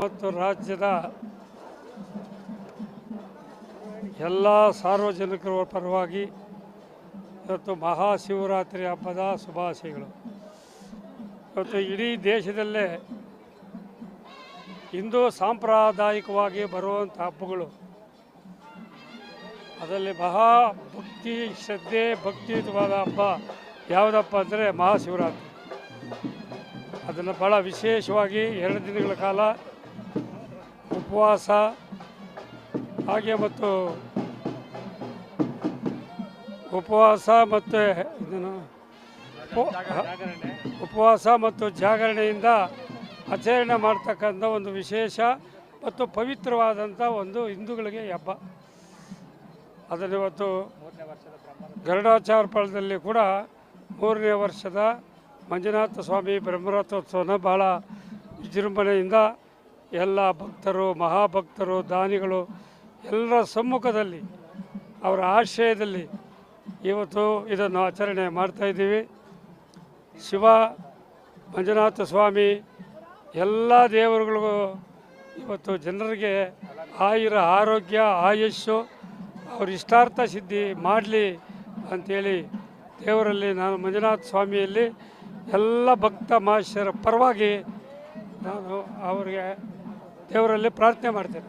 ಮತ್ತು ರಾಜ್ಯದ ಎಲ್ಲ ಸಾರ್ವಜನಿಕರ ಪರವಾಗಿ ಇವತ್ತು ಮಹಾಶಿವರಾತ್ರಿ ಹಬ್ಬದ ಶುಭಾಶಯಗಳು. ಇವತ್ತು ಇಡೀ ದೇಶದಲ್ಲೇ ಹಿಂದೂ ಸಾಂಪ್ರದಾಯಿಕವಾಗಿ ಬರುವಂಥ ಹಬ್ಬಗಳು. ಅದರಲ್ಲಿ ಮಹಾ ಭಕ್ತಿ ಶ್ರದ್ಧೆ ಭಕ್ತಿಯುತವಾದ ಹಬ್ಬ ಯಾವುದಪ್ಪ ಅಂದರೆ ಮಹಾಶಿವರಾತ್ರಿ. ಅದನ್ನು ಭಾಳ ವಿಶೇಷವಾಗಿ ಎರಡು ದಿನಗಳ ಕಾಲ ಉಪವಾಸ, ಹಾಗೆ ಮತ್ತು ಉಪವಾಸ ಮತ್ತು ಇದನ್ನು ಉಪ- ಉಪವಾಸ ಮತ್ತು ಜಾಗರಣೆಯಿಂದ ಆಚರಣೆ ಮಾಡ್ತಕ್ಕಂಥ ಒಂದು ವಿಶೇಷ ಮತ್ತು ಪವಿತ್ರವಾದಂಥ ಒಂದು ಹಿಂದೂಗಳಿಗೆ ಹಬ್ಬ. ಅದನ್ನು ಇವತ್ತು ಗರುಡಾಚಾರ ಫಲದಲ್ಲಿ ಕೂಡ ಮೂರನೇ ವರ್ಷದ ಮಂಜುನಾಥ ಸ್ವಾಮಿ ಬ್ರಹ್ಮರಥೋತ್ಸವನ ಭಾಳ ವಿಜೃಂಭಣೆಯಿಂದ ಎಲ್ಲ ಭಕ್ತರು, ಮಹಾಭಕ್ತರು, ದಾನಿಗಳು ಎಲ್ಲರ ಸಮ್ಮುಖದಲ್ಲಿ ಅವರ ಆಶ್ರಯದಲ್ಲಿ ಇವತ್ತು ಇದನ್ನು ಆಚರಣೆ ಮಾಡ್ತಾಯಿದ್ದೀವಿ ಶಿವ, ಮಂಜುನಾಥ ಸ್ವಾಮಿ, ಎಲ್ಲ ದೇವರುಗಳಿಗೂ ಇವತ್ತು ಜನರಿಗೆ ಆಯುರ ಆರೋಗ್ಯ, ಆಯುಷ್ಯು, ಅವ್ರ ಇಷ್ಟಾರ್ಥ ಸಿದ್ಧಿ ಮಾಡಲಿ ಅಂಥೇಳಿ ದೇವರಲ್ಲಿ ನಾನು ಮಂಜುನಾಥ ಸ್ವಾಮಿಯಲ್ಲಿ ಎಲ್ಲ ಭಕ್ತ ಮಹಾಶಯರ ಪರವಾಗಿ ನಾನು ಅವರಿಗೆ ದೇವರಲ್ಲಿ ಪ್ರಾರ್ಥನೆ ಮಾಡ್ತೇನೆ.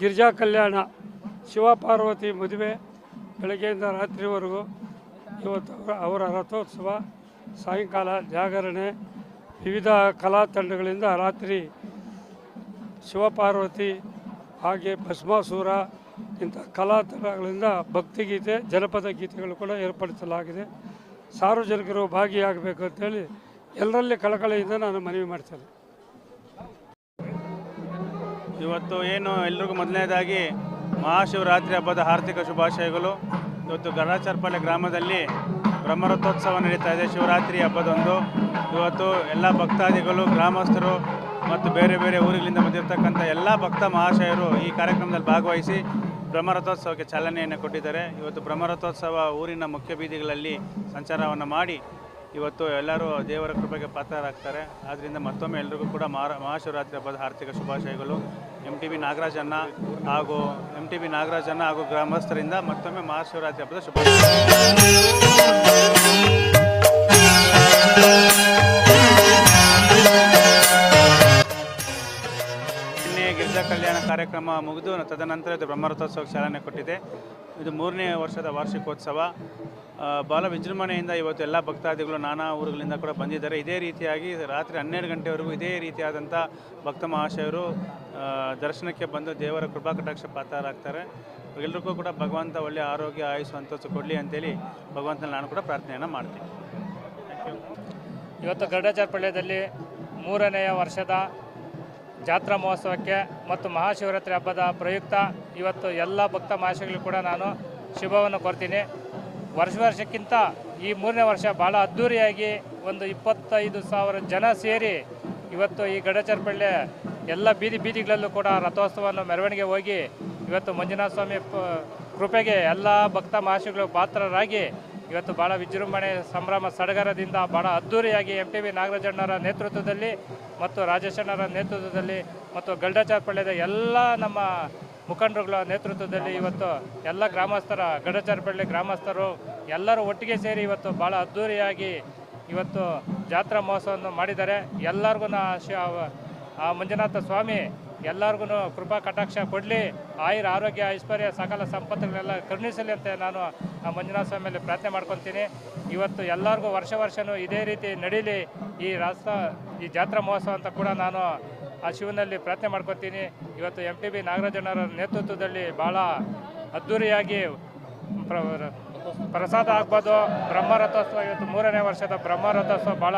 ಗಿರಿಜಾ ಕಲ್ಯಾಣ ಶಿವಪಾರ್ವತಿ ಮದುವೆ ಬೆಳಗ್ಗೆಯಿಂದ ರಾತ್ರಿವರೆಗೂ ಇವತ್ತು ಅವರ ಅವರ ರಥೋತ್ಸವ, ಸಾಯಂಕಾಲ ಜಾಗರಣೆ, ವಿವಿಧ ಕಲಾ ತಂಡಗಳಿಂದ ರಾತ್ರಿ ಶಿವಪಾರ್ವತಿ ಹಾಗೆ ಭಸ್ಮಾಸುರ ಇಂಥ ಕಲಾ ತಂಡಗಳಿಂದ ಭಕ್ತಿಗೀತೆ, ಜನಪದ ಗೀತೆಗಳು ಕೂಡ ಏರ್ಪಡಿಸಲಾಗಿದೆ. ಸಾರ್ವಜನಿಕರು ಭಾಗಿಯಾಗಬೇಕು ಅಂತೇಳಿ ಎಲ್ಲರಲ್ಲಿ ಕಳಕಳಿಯಿಂದ ನಾನು ಮನವಿ ಮಾಡ್ತೇನೆ. ಇವತ್ತು ಏನು ಎಲ್ರಿಗೂ ಮೊದಲನೇದಾಗಿ ಮಹಾಶಿವರಾತ್ರಿ ಹಬ್ಬದ ಆರ್ಥಿಕ ಶುಭಾಶಯಗಳು. ಇವತ್ತು ಗರಾಚರ್ಪಳ್ಳಿ ಗ್ರಾಮದಲ್ಲಿ ಬ್ರಹ್ಮರಥೋತ್ಸವ ನಡೀತಾ ಇದೆ. ಶಿವರಾತ್ರಿ ಹಬ್ಬದಂದು. ಇವತ್ತು ಎಲ್ಲ ಭಕ್ತಾದಿಗಳು, ಗ್ರಾಮಸ್ಥರು ಮತ್ತು ಬೇರೆ ಬೇರೆ ಊರುಗಳಿಂದ ಬಂದಿರತಕ್ಕಂಥ ಎಲ್ಲ ಭಕ್ತ ಮಹಾಶಯರು ಈ ಕಾರ್ಯಕ್ರಮದಲ್ಲಿ ಭಾಗವಹಿಸಿ ಬ್ರಹ್ಮರಥೋತ್ಸವಕ್ಕೆ ಚಾಲನೆಯನ್ನು ಕೊಟ್ಟಿದ್ದಾರೆ. ಇವತ್ತು ಬ್ರಹ್ಮರಥೋತ್ಸವ ಊರಿನ ಮುಖ್ಯ ಬೀದಿಗಳಲ್ಲಿ ಸಂಚಾರವನ್ನು ಮಾಡಿ ಇವತ್ತು ಎಲ್ಲರೂ ದೇವರ ಕೃಪೆಗೆ ಪಾತ್ರರಾಗ್ತಾರೆ. ಆದ್ದರಿಂದ ಮತ್ತೊಮ್ಮೆ ಎಲ್ರಿಗೂ ಕೂಡ ಮಹಾ ಮಹಾಶಿವರಾತ್ರಿ ಹಬ್ಬದ ಆರ್ಥಿಕ ಶುಭಾಶಯಗಳು. ಎಂ ಟಿ ಬಿ ನಾಗರಾಜನ್ನ ಹಾಗೂ ಎಂ ಟಿ ಬಿ ನಾಗರಾಜನ್ನ ಹಾಗೂ ಗ್ರಾಮಸ್ಥರಿಂದ ಮತ್ತೊಮ್ಮೆ ಮಹಾಶಿವರಾತ್ರಿ ಹಬ್ಬದ ಶುಭಾಶಯ ನಿನ್ನೆ ಗಿರಿಜಾ ಕಲ್ಯಾಣ ಕಾರ್ಯಕ್ರಮ ಮುಗಿದು ತದನಂತರ ಇದು ಬ್ರಹ್ಮರಥೋತ್ಸವಕ್ಕೆ ಚಾಲನೆ ಕೊಟ್ಟಿದೆ. ಇದು ಮೂರನೇ ವರ್ಷದ ವಾರ್ಷಿಕೋತ್ಸವ. ಬಾಲ ವಿಜೃಂಭಣೆಯಿಂದ ಇವತ್ತು ಎಲ್ಲ ಭಕ್ತಾದಿಗಳು ನಾನಾ ಊರುಗಳಿಂದ ಕೂಡ ಬಂದಿದ್ದಾರೆ. ಇದೇ ರೀತಿಯಾಗಿ ರಾತ್ರಿ ಹನ್ನೆರಡು ಗಂಟೆವರೆಗೂ ಇದೇ ರೀತಿಯಾದಂಥ ಭಕ್ತ ಮಹಾಶಯರು ದರ್ಶನಕ್ಕೆ ಬಂದು ದೇವರ ಕೃಪಾ ಕಟಾಕ್ಷ ಪಾತ್ರರಾಗ್ತಾರೆ. ಎಲ್ರಿಗೂ ಕೂಡ ಭಗವಂತ ಒಳ್ಳೆಯ ಆರೋಗ್ಯ ಆಯುಷ್ ಸಂತೋಷ ಕೊಡಲಿ ಅಂತೇಳಿ ಭಗವಂತನ ನಾನು ಕೂಡ ಪ್ರಾರ್ಥನೆಯನ್ನು ಮಾಡ್ತೀನಿ. ಇವತ್ತು ಗರುಡಾಚಾರ್ಪಳ್ಯದಲ್ಲಿ ಮೂರನೆಯ ವರ್ಷದ ಜಾತ್ರಾ ಮಹೋತ್ಸವಕ್ಕೆ ಮತ್ತು ಮಹಾಶಿವರಾತ್ರಿ ಹಬ್ಬದ ಪ್ರಯುಕ್ತ ಇವತ್ತು ಎಲ್ಲ ಭಕ್ತ ಮಹಾಶಯಗಳಿಗೂ ಕೂಡ ನಾನು ಶುಭವನ್ನು ಕೊಡ್ತೀನಿ ವರ್ಷ ವರ್ಷಕ್ಕಿಂತ ಈ ಮೂರನೇ ವರ್ಷ ಭಾಳ ಅದ್ಧೂರಿಯಾಗಿ ಒಂದು ಇಪ್ಪತ್ತೈದು ಸಾವಿರ ಜನ ಸೇರಿ ಇವತ್ತು ಈ ಗಡಚರ್ಪಳ್ಳಿ ಎಲ್ಲ ಬೀದಿ ಬೀದಿಗಳಲ್ಲೂ ಕೂಡ ರಥೋತ್ಸವವನ್ನು ಮೆರವಣಿಗೆ ಹೋಗಿ ಇವತ್ತು ಮಂಜುನಾಥ ಸ್ವಾಮಿ ಕೃಪೆಗೆ ಎಲ್ಲ ಭಕ್ತ ಮಹಾಶಿಗಳು ಪಾತ್ರರಾಗಿ ಇವತ್ತು ಭಾಳ ವಿಜೃಂಭಣೆ, ಸಂಭ್ರಮ, ಸಡಗರದಿಂದ ಭಾಳ ಅದ್ಧೂರಿಯಾಗಿ ಎಂ ಟಿ ವಿ ನಾಗರಾಜಣ್ಣರ ನೇತೃತ್ವದಲ್ಲಿ ಮತ್ತು ರಾಜೇಶಣ್ಣರ ನೇತೃತ್ವದಲ್ಲಿ ಮತ್ತು ಗಲ್ಡಾಚಾರ್ಪಳ್ಯದ ಎಲ್ಲ ನಮ್ಮ ಮುಖಂಡರುಗಳ ನೇತೃತ್ವದಲ್ಲಿ ಇವತ್ತು ಎಲ್ಲ ಗ್ರಾಮಸ್ಥರ ಗಡಚಾರ್ಪಳ್ಳಿ ಗ್ರಾಮಸ್ಥರು ಎಲ್ಲರೂ ಒಟ್ಟಿಗೆ ಸೇರಿ ಇವತ್ತು ಭಾಳ ಅದ್ಧೂರಿಯಾಗಿ ಇವತ್ತು ಜಾತ್ರಾ ಮಹೋತ್ಸವವನ್ನು ಮಾಡಿದ್ದಾರೆ. ಎಲ್ಲರಿಗೂ ನಾ ಆ ಮಂಜುನಾಥ ಸ್ವಾಮಿ ಎಲ್ಲರಿಗೂ ಕೃಪಾ ಕಟಾಕ್ಷ ಕೊಡಲಿ. ಆಯುರ್ ಆರೋಗ್ಯ, ಐಶ್ವರ್ಯ, ಸಕಲ ಸಂಪತ್ತುಗಳೆಲ್ಲ ಕರುಣಿಸಲಿ ಅಂತ ನಾನು ಆ ಮಂಜುನಾಥ ಮೇಲೆ ಪ್ರಾರ್ಥನೆ ಮಾಡ್ಕೊತೀನಿ. ಇವತ್ತು ಎಲ್ಲರಿಗೂ ವರ್ಷ ವರ್ಷವೂ ಇದೇ ರೀತಿ ನಡೀಲಿ. ಈ ರಾಷ್ಟ್ರ, ಈ ಜಾತ್ರಾ ಮಹೋತ್ಸವ ಅಂತ ಕೂಡ ನಾನು ಆ ಶಿವನಲ್ಲಿ ಪ್ರಾರ್ಥನೆ ಮಾಡ್ಕೊತೀನಿ. ಇವತ್ತು ಎಂ ಟಿ ಬಿ ನಾಗರಾಜಣ್ಣರ ನೇತೃತ್ವದಲ್ಲಿ ಭಾಳ ಅದ್ಧೂರಿಯಾಗಿ ಪ್ರ- ಪ್ರಸಾದ ಆಗ್ಬೋದು ಬ್ರಹ್ಮರಥೋತ್ಸವ ಇವತ್ತು ಮೂರನೇ ವರ್ಷದ ಬ್ರಹ್ಮರಥೋತ್ಸವ ಭಾಳ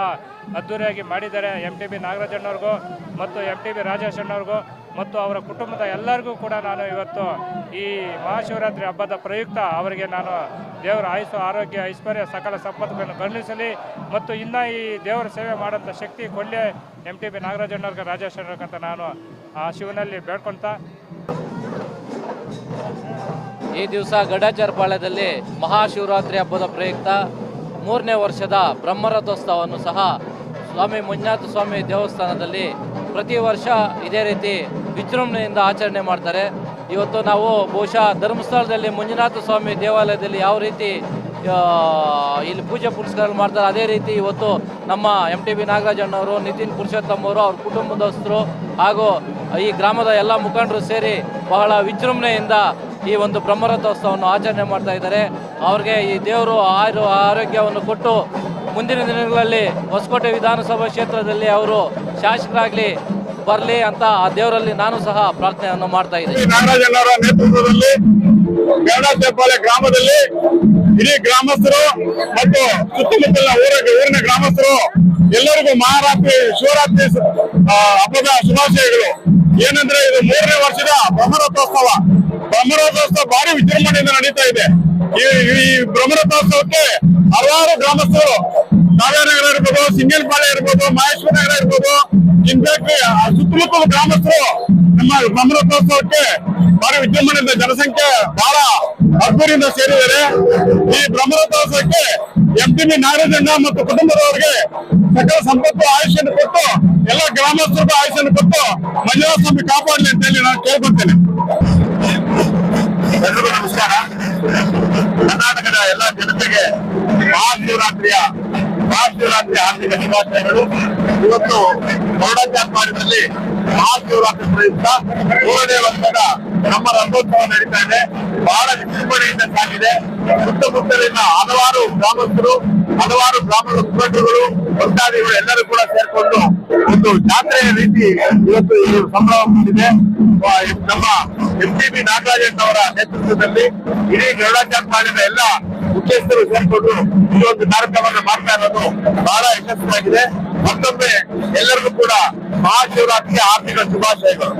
ಅದ್ಧೂರಿಯಾಗಿ ಮಾಡಿದ್ದಾರೆ ಎಂ ಟಿ ಬಿ ನಾಗರಾಜಣ್ಣವ್ರಿಗೂ ಮತ್ತು ಎಂ ಟಿ ಬಿ ರಾಜೇಶ್ ಅಣ್ಣವ್ರಿಗೂ ಮತ್ತು ಅವರ ಕುಟುಂಬದ ಎಲ್ಲರಿಗೂ ಕೂಡ ನಾನು ಇವತ್ತು ಈ ಮಹಾಶಿವರಾತ್ರಿ ಹಬ್ಬದ ಪ್ರಯುಕ್ತ ಅವರಿಗೆ ನಾನು ದೇವರ ಆಯುಸ್ಸು, ಆರೋಗ್ಯ, ಐಶ್ವರ್ಯ, ಸಕಲ ಸಂಪತ್ತುಗಳನ್ನು ಗಮನಿಸಲಿ ಮತ್ತು ಇನ್ನೂ ಈ ದೇವರ ಸೇವೆ ಮಾಡೋಂಥ ಶಕ್ತಿ ಕೊಡಲಿ ಎಂ ಟಿ ಬಿ ನಾಗರಾಜಣ್ಣವ್ರಿಗೆ ರಾಜೇಶ್ ಅಣ್ಣವ್ರಿಗಂತ ನಾನು ಆ ಶಿವನಲ್ಲಿ ಬೇಡ್ಕೊಳ್ತಾ ಈ ದಿವಸ ಗಡಾಚಾರಪಾಳ್ಯದಲ್ಲಿ ಮಹಾಶಿವರಾತ್ರಿ ಹಬ್ಬದ ಪ್ರಯುಕ್ತ ಮೂರನೇ ವರ್ಷದ ಬ್ರಹ್ಮರಥೋತ್ಸವವನ್ನು ಸಹ ಸ್ವಾಮಿ ಮಂಜುನಾಥ ಸ್ವಾಮಿ ದೇವಸ್ಥಾನದಲ್ಲಿ ಪ್ರತಿ ವರ್ಷ ಇದೇ ರೀತಿ ವಿಜೃಂಭಣೆಯಿಂದ ಆಚರಣೆ ಮಾಡ್ತಾರೆ. ಇವತ್ತು ನಾವು ಬಹುಶಃ ಧರ್ಮಸ್ಥಳದಲ್ಲಿ ಮಂಜುನಾಥ ಸ್ವಾಮಿ ದೇವಾಲಯದಲ್ಲಿ ಯಾವ ರೀತಿ ಇಲ್ಲಿ ಪೂಜೆ ಪುರಸ್ಕಾರ ಮಾಡ್ತಾರೆ ಅದೇ ರೀತಿ ಇವತ್ತು ನಮ್ಮ ಎಂ ಟಿ ಬಿ ನಾಗರಾಜಣ್ಣವರು ನಿತಿನ್ ಪುರುಷೋತ್ತಮ್ ಅವರು, ಅವ್ರ ಕುಟುಂಬದಸ್ಥರು ಹಾಗೂ ಈ ಗ್ರಾಮದ ಎಲ್ಲ ಮುಖಂಡರು ಸೇರಿ ಬಹಳ ವಿಜೃಂಭಣೆಯಿಂದ ಈ ಒಂದು ಬ್ರಹ್ಮರಥೋತ್ಸವವನ್ನು ಆಚರಣೆ ಮಾಡ್ತಾ ಇದ್ದಾರೆ. ಅವ್ರಿಗೆ ಈ ದೇವರು ಆಯು ಆರೋಗ್ಯವನ್ನು ಕೊಟ್ಟು ಮುಂದಿನ ದಿನಗಳಲ್ಲಿ ಹೊಸಕೋಟೆ ವಿಧಾನಸಭಾ ಕ್ಷೇತ್ರದಲ್ಲಿ ಅವರು ಶಾಸಕರಾಗಲಿ ಬರಲಿ ಅಂತ ಆ ದೇವರಲ್ಲಿ ನಾನು ಸಹ ಪ್ರಾರ್ಥನೆಯನ್ನು ಮಾಡ್ತಾ ಇದ್ದೀನಿ. ಗ್ರಾಮದಲ್ಲಿ ಇಡೀ ಗ್ರಾಮಸ್ಥರು ಮತ್ತು ಸುತ್ತಮುತ್ತಲಿನ ಊರ ಊರಿನ ಗ್ರಾಮಸ್ಥರು ಎಲ್ಲರಿಗೂ ಮಹಾರಾತ್ರಿ, ಶಿವರಾತ್ರಿ ಹಬ್ಬದ ಶುಭಾಶಯಗಳು. ಏನಂದ್ರೆ ಇದು ಮೂರನೇ ವರ್ಷದ ಬ್ರಹ್ಮರಥೋತ್ಸವ. ಬ್ರಹ್ಮರಥೋತ್ಸವ ಭಾರಿ ವಿಜೃಂಭಣೆಯಿಂದ ನಡೀತಾ ಇದೆ. ಈ ಬ್ರಹ್ಮರಥೋತ್ಸವಕ್ಕೆ ಹಲವಾರು ಗ್ರಾಮಸ್ಥರು, ಕಾವ್ಯನಗರ ಇರ್ಬೋದು ಸಿಂಗಲ್ಪಾಳೆ ಇರ್ಬೋದು, ಮಹೇಶ್ವರ ನಗರ ಇರ್ಬೋದು ಇನ್ಬೇಕು ಸುತ್ತಮುತ್ತಲ ಗ್ರಾಮಸ್ಥರು ನಮ್ಮ ಬ್ರಹ್ಮರಥೋತ್ಸವಕ್ಕೆ ಭಾರಿ ವಿಜೃಂಭಣೆಯಿಂದ ಜನಸಂಖ್ಯೆ ಬಹಳ ಅದ್ಭುತದಿಂದ ಸೇರಿದ್ದಾರೆ. ಈ ಬ್ರಹ್ಮರಥೋತ್ಸವಕ್ಕೆ ಎಂ ಟಿ ನಾಗರಾಜಣ್ಣ ಮತ್ತು ಕುಟುಂಬದವರಿಗೆ ಸಕಲ ಸಂಪತ್ತು ಆಯುಷ್ಯನ್ನು ಕೊಟ್ಟು, ಎಲ್ಲ ಗ್ರಾಮಸ್ಥರಿಗೂ ಆಯುಷನ್ನು ಕೊಟ್ಟು ಮಂಜುನಾಥ ಸ್ವಾಮಿ ಕಾಪಾಡಲಿ ಅಂತ ಹೇಳಿ ನಾನು ಕೇಳ್ಕೊಳ್ತೇನೆ. ಎಲ್ರಿಗೂ ನಮಸ್ಕಾರ. ಕರ್ನಾಟಕದ ಎಲ್ಲ ಜನತೆಗೆ ಮಹಾಶಿವರಾತ್ರಿಯ ಮಹಾಶಿವರಾತ್ರಿ ಆರ್ಥಿಕ ಶುಭಾಶಯಗಳು. ಇವತ್ತು ಗೌಡಚಾರ್ಪಾಡ್ಯದಲ್ಲಿ ಮಹಾಶಿವರಾತ್ರಿ ಪ್ರಯುಕ್ತ ವರ್ಷದ ನಮ್ಮ ರಥೋತ್ಸವ ನಡೀತಾ ಇದೆ. ಬಹಳ ವಿಜೃಂಭಣೆಯಿಂದ ಸಾಗಿದೆ. ಸುತ್ತಮುತ್ತಲಿನ ಗ್ರಾಮಸ್ಥರು ಹಲವಾರು ಗ್ರಾಮದ ಮುಖಂಡರುಗಳು ಭಕ್ತಾದಿಗಳು ಎಲ್ಲರೂ ಕೂಡ ಸೇರ್ಕೊಂಡು ಒಂದು ಜಾತ್ರೆಯ ರೀತಿ ಇವತ್ತು ಇದು ಸಂಭ್ರಮ ಬಂದಿದೆ ಆ, ನಮ್ಮ ಎಂ ಟಿ ಬಿ ನಾಗರಾಜನ್ ಅವರ ನೇತೃತ್ವದಲ್ಲಿ ಇಡೀ ಗರುಡಾಚಾರ್ಯ ಎಲ್ಲ ಮುಖ್ಯಸ್ಥರು ಸೇರ್ಕೊಂಡು ಈ ಒಂದು ಕಾರ್ಯಕ್ರಮವನ್ನು ಮಾಡ್ತಾ ಇರೋದು ಬಹಳ ಯಶಸ್ವಿಯಾಗಿದೆ. ಮತ್ತೊಮ್ಮೆ ಎಲ್ಲರಿಗೂ ಕೂಡ ಮಹಾಶಿವರಾತ್ರಿಯ ಆರ್ಥಿಕ ಶುಭಾಶಯಗಳು.